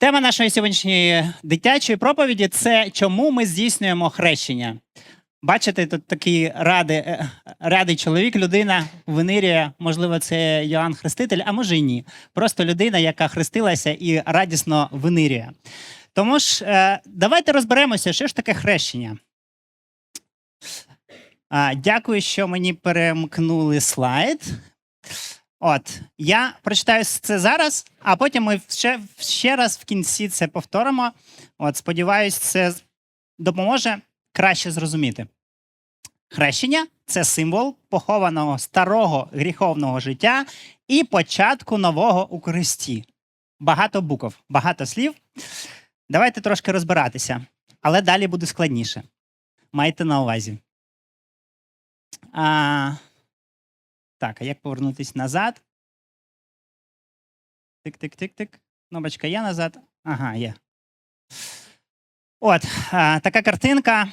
Тема нашої сьогоднішньої дитячої проповіді це чому ми здійснюємо хрещення. Бачите, тут такий радий, е, радий чоловік, людина винирює, можливо, це Йоанн Хреститель, а може й ні. Просто людина, яка хрестилася і радісно винирює. Тому ж е, давайте розберемося, що ж таке хрещення. Дякую, що мені перемкнули слайд. От, я прочитаю це зараз, а потім ми ще, ще раз в кінці це повторимо. От, сподіваюсь, це допоможе краще зрозуміти. Хрещення це символ похованого старого гріховного життя і початку нового у Христі. Багато букв, багато слів. Давайте трошки розбиратися, але далі буде складніше. Майте на увазі. А, так, а як повернутися назад? Тик-тик-тик-тик. Кнопочка є назад. Ага, є. От, а, така картинка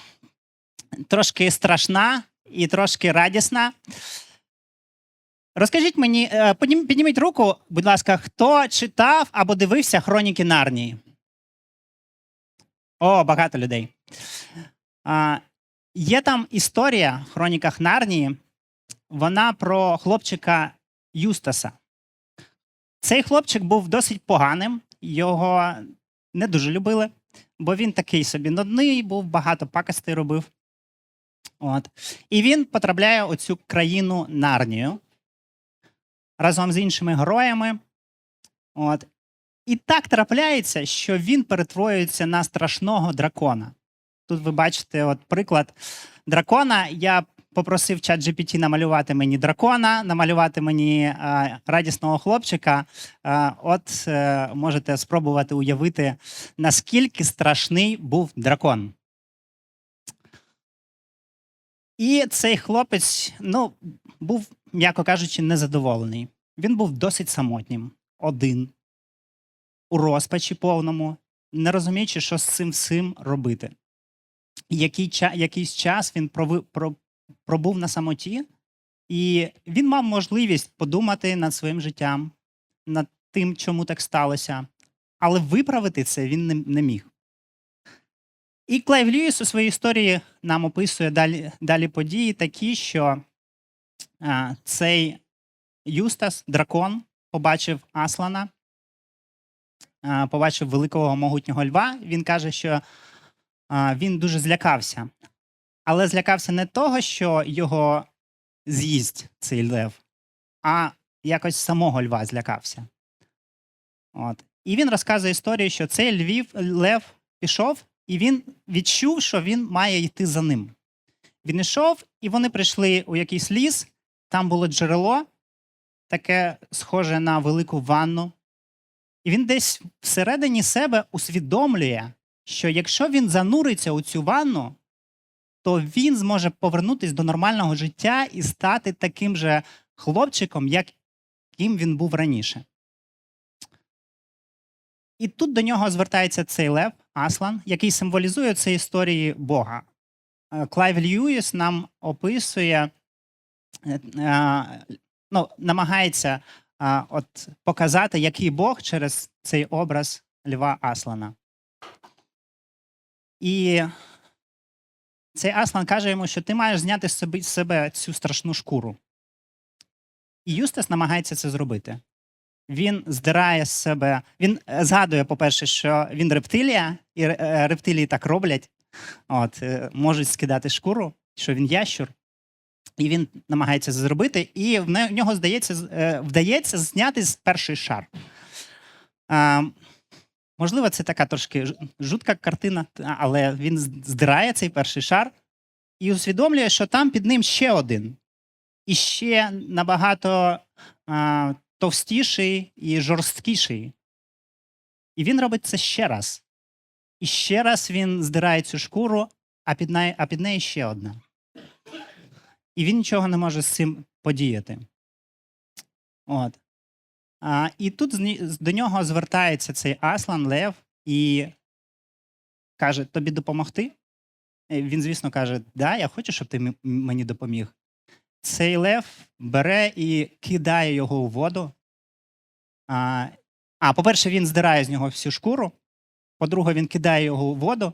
трошки страшна і трошки радісна. Розкажіть мені, е, підніміть руку, будь ласка, хто читав або дивився хроніки Нарнії? О, багато людей. А, є там історія в хроніках Нарнії. Вона про хлопчика Юстаса. Цей хлопчик був досить поганим, його не дуже любили, бо він такий собі нудний, був багато пакостей робив. От. І він потрапляє у цю країну Нарнію разом з іншими героями. От. І так трапляється, що він перетворюється на страшного дракона. Тут ви бачите от приклад дракона. Я попросив чат GPT намалювати мені дракона, намалювати мені е, радісного хлопчика. Е, от е, можете спробувати уявити, наскільки страшний був дракон. І цей хлопець, ну, був, м'яко кажучи, незадоволений. Він був досить самотнім, один, у розпачі повному, не розуміючи, що з цим всім робити. Який, якийсь час він пробув на самоті, і він мав можливість подумати над своїм життям, над тим, чому так сталося, але виправити це він не, не міг. І Клайв Льюіс у своїй історії нам описує далі, далі події такі, що а, цей Юстас, дракон, побачив Аслана, а, побачив великого могутнього льва. Він каже, що а, він дуже злякався. Але злякався не того, що його з'їсть цей лев, а якось самого льва злякався. От. І він розказує історію, що цей львів, лев пішов, і він відчув, що він має йти за ним. Він йшов, і вони прийшли у якийсь ліс, там було джерело, таке схоже на велику ванну. І він десь всередині себе усвідомлює, що якщо він зануриться у цю ванну, то він зможе повернутися до нормального життя і стати таким же хлопчиком, яким він був раніше. І тут до нього звертається цей лев, Аслан, який символізує ці історії Бога. Е, Клайв Льюіс нам описує, е, е, ну, намагається от, показати, який Бог через цей образ Льва Аслана. І цей Аслан каже йому, що ти маєш зняти з себе, з себе цю страшну шкуру. І Юстас намагається це зробити. Він здирає з себе. Він е, згадує, по-перше, що він рептилія, і е, е, рептилії так роблять, от, можуть скидати шкуру, що він ящур. І він намагається це зробити, і в нього здається, вдається зняти з перший шар. Можливо, це така трошки жутка картина, але він здирає цей перший шар і усвідомлює, що там під ним ще один. І ще набагато а, товстіший і жорсткіший. І він робить це ще раз. І ще раз він здирає цю шкуру, а під, нею, а під нею ще одна. І він нічого не може з цим подіяти. От. А, і тут до нього звертається цей Аслан Лев і каже: Тобі допомогти? Е, Він, звісно, каже: Да, я хочу, щоб ти мені допоміг. Цей лев бере і кидає його у воду, а, А, по-перше, він здирає з нього всю шкуру. По-друге, він кидає його у воду,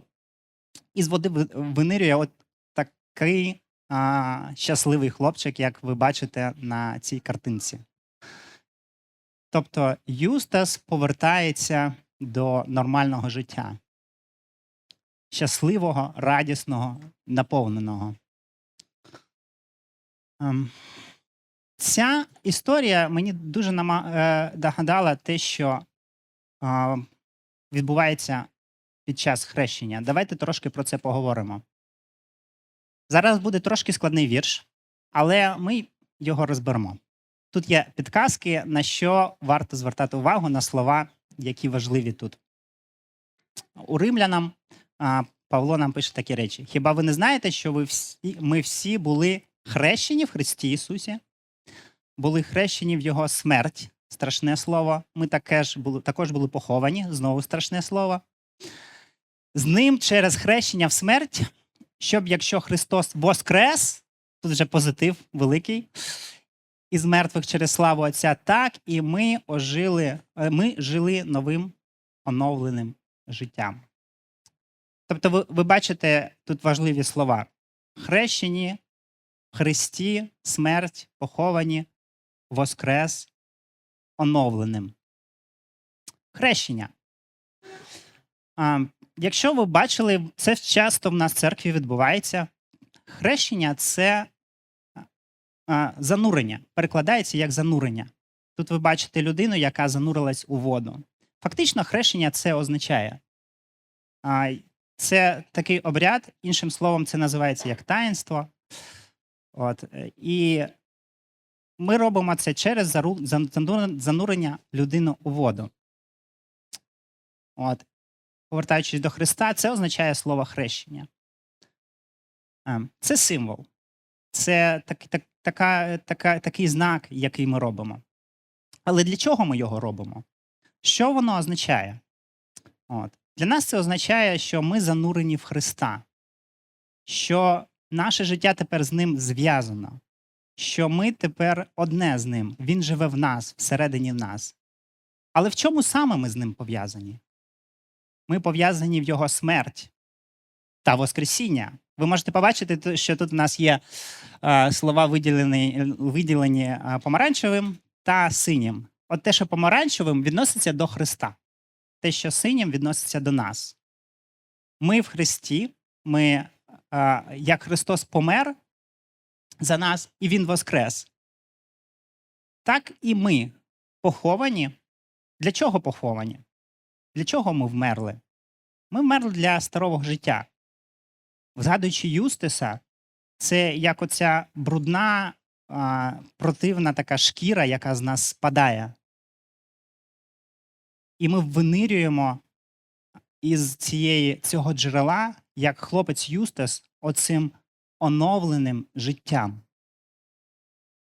і з води винирює от такий а, щасливий хлопчик, як ви бачите на цій картинці. Тобто Юстас повертається до нормального життя. Щасливого, радісного, наповненого. Ем, Ця історія мені дуже е, нагадала те, що відбувається під час хрещення. Давайте трошки про це поговоримо. Зараз буде трошки складний вірш, але ми його розберемо. Тут є підказки, на що варто звертати увагу на слова, які важливі тут. У римлянам Павло нам пише такі речі: Хіба ви не знаєте, що ви всі, ми всі були хрещені в Христі Ісусі? Були хрещені в Його смерть, страшне слово. Ми також були, також були поховані, знову страшне слово. З ним через хрещення в смерть, щоб якщо Христос воскрес, тут вже позитив великий, із мертвих через славу Отця, так і ми ожили, е, ми жили новим оновленим життям. Тобто, ви, ви бачите тут важливі слова: хрещені, Христі, смерть, поховані, воскрес, оновленим. Хрещення. А, якщо ви бачили, це часто в нас в церкві відбувається. Хрещення це занурення, перекладається як занурення. Тут ви бачите людину, яка занурилась у воду. Фактично, хрещення це означає. Це такий обряд, іншим словом, це називається як таїнство. От, е, і ми робимо це через занурення людини у воду. От. Повертаючись до Христа, це означає слово хрещення. Ем, Це символ. Це так, так, така, така, такий знак, який ми робимо. Але для чого ми його робимо? Що воно означає? От. Для нас це означає, що ми занурені в Христа, що наше життя тепер з ним зв'язано, що ми тепер одне з ним, він живе в нас, всередині в нас. Але в чому саме ми з ним пов'язані? Ми пов'язані в його смерть та Воскресіння. Ви можете побачити, що тут у нас є е, слова, виділені, виділені е, помаранчевим та синім. От те, що помаранчевим відноситься до Христа, те, що синім відноситься до нас. Ми в Христі, ми, е, як Христос помер за нас, і Він воскрес. Так і ми поховані. Для чого поховані? Для чого ми вмерли? Ми вмерли для старого життя. Згадуючи Юстиса, це як оця брудна, а, противна така шкіра, яка з нас спадає. І ми винирюємо із цієї, цього джерела, як хлопець Юстис, оцим оновленим життям.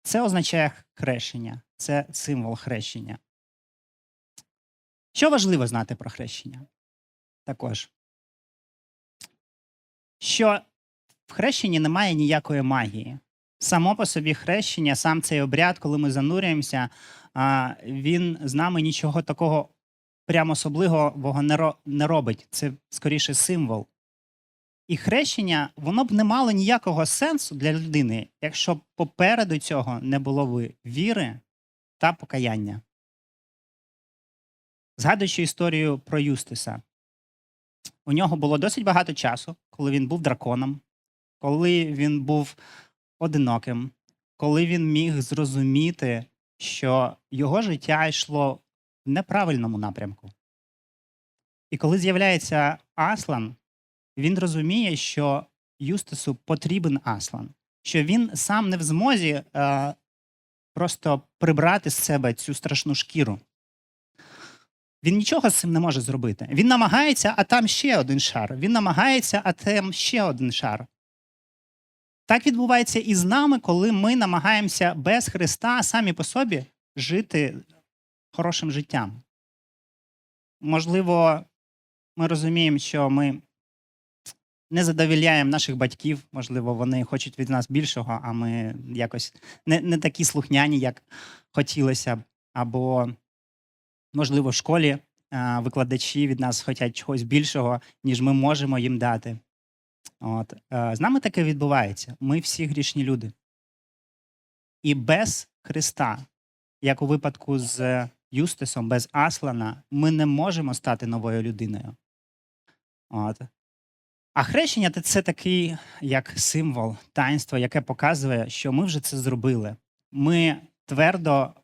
Це означає хрещення, це символ хрещення. Що важливо знати про хрещення? Також. Що в хрещенні немає ніякої магії. Само по собі хрещення, сам цей обряд, коли ми занурюємося, він з нами нічого такого прямо особливого не робить. Це скоріше символ. І хрещення, воно б не мало ніякого сенсу для людини, якщо б попереду цього не було б віри та покаяння. Згадуючи історію про Юстиса, у нього було досить багато часу, коли він був драконом, коли він був одиноким, коли він міг зрозуміти, що його життя йшло в неправильному напрямку. І коли з'являється Аслан, він розуміє, що Юстису потрібен Аслан, що він сам не в змозі е, просто прибрати з себе цю страшну шкіру. Він нічого з цим не може зробити. Він намагається, а там ще один шар. Він намагається, а там ще один шар. Так відбувається і з нами, коли ми намагаємося без Христа самі по собі жити хорошим життям. Можливо, ми розуміємо, що ми не задовільняємо наших батьків, можливо, вони хочуть від нас більшого, а ми якось не, не такі слухняні, як хотілося б. Або Можливо, в школі викладачі від нас хочуть чогось більшого, ніж ми можемо їм дати. От. е, З нами таке відбувається. Ми всі грішні люди. І без Христа, як у випадку з Юстисом, без Аслана, ми не можемо стати новою людиною. От. А хрещення це- такий як символ, таїнство, яке показує, що ми вже це зробили. Ми твердо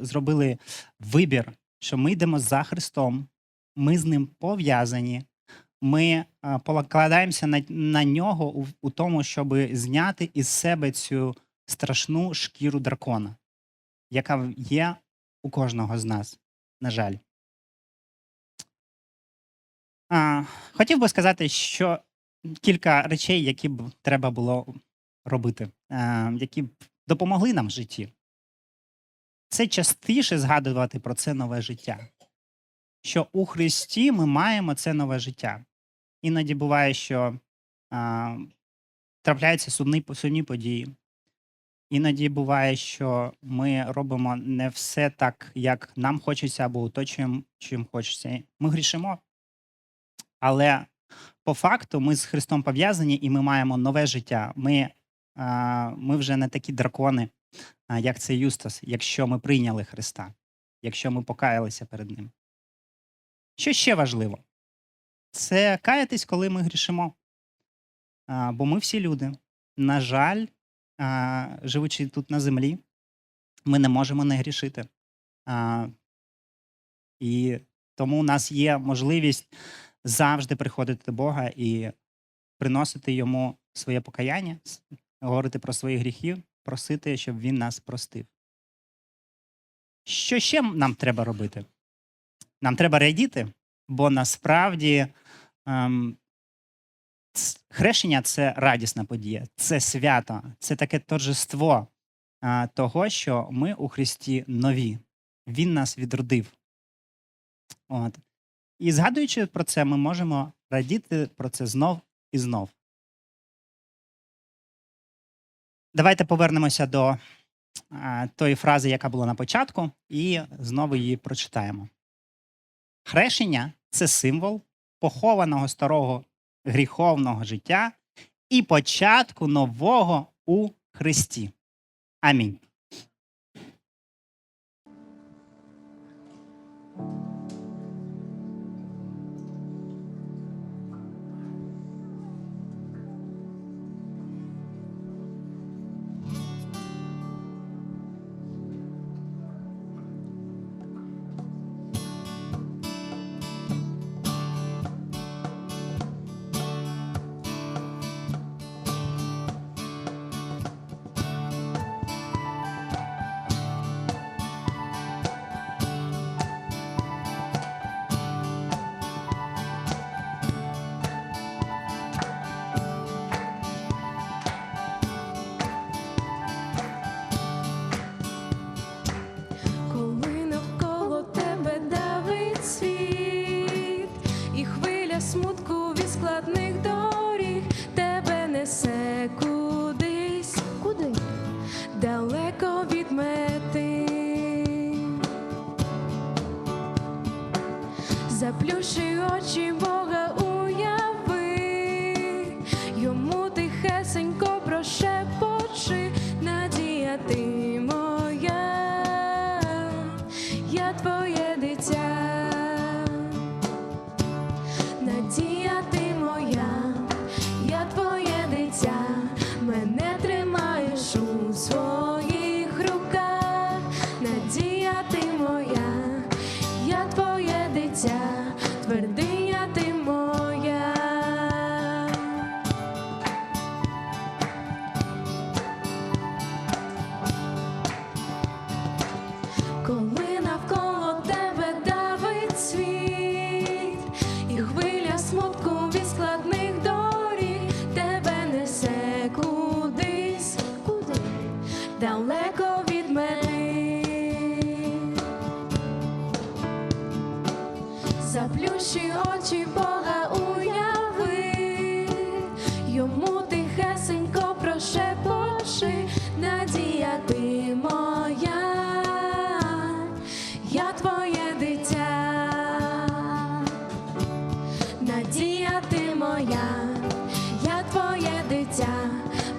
зробили вибір, що ми йдемо за Христом, ми з ним пов'язані, ми покладаємося на, на нього у, у тому, щоб зняти із себе цю страшну шкіру дракона, яка є у кожного з нас, на жаль. А, хотів би сказати, що кілька речей, які б треба було робити, а, які б допомогли нам в житті. Це частіше згадувати про це нове життя. Що у Христі ми маємо це нове життя. Іноді буває, що а, трапляються сумні, сумні події. Іноді буває, що ми робимо не все так, як нам хочеться, або оточуємо, чим хочеться. Ми грішимо. Але по факту ми з Христом пов'язані і ми маємо нове життя. Ми, а, ми вже не такі дракони, як це Юстас, якщо ми прийняли Христа, якщо ми покаялися перед Ним. Що ще важливо? Це каятись, коли ми грішимо. Бо ми всі люди. На жаль, живучи тут на землі, ми не можемо не грішити. І тому у нас є можливість завжди приходити до Бога і приносити йому своє покаяння, говорити про свої гріхи, просити, щоб він нас простив. Що ще нам треба робити? Нам треба радіти, бо насправді ем, хрещення це радісна подія, це свято, це таке торжество а, того, що ми у Христі нові. Він нас відродив. От. І згадуючи про це, ми можемо радіти про це знов і знов. Давайте повернемося до тої фрази, яка була на початку, і знову її прочитаємо. Хрещення це символ похованого старого гріховного життя і початку нового у Христі. Амінь. Надія надія моя, я твоє дитя, надія ти моя, я твоє дитя,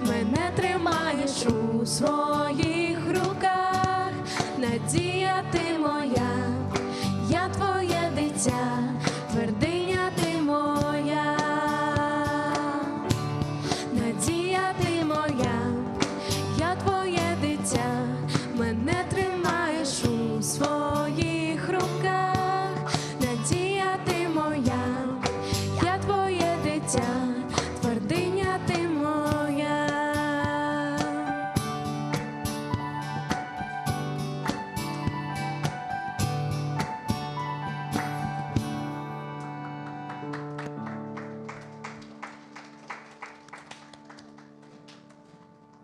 мене тримаєш у своїх руках, надія ти.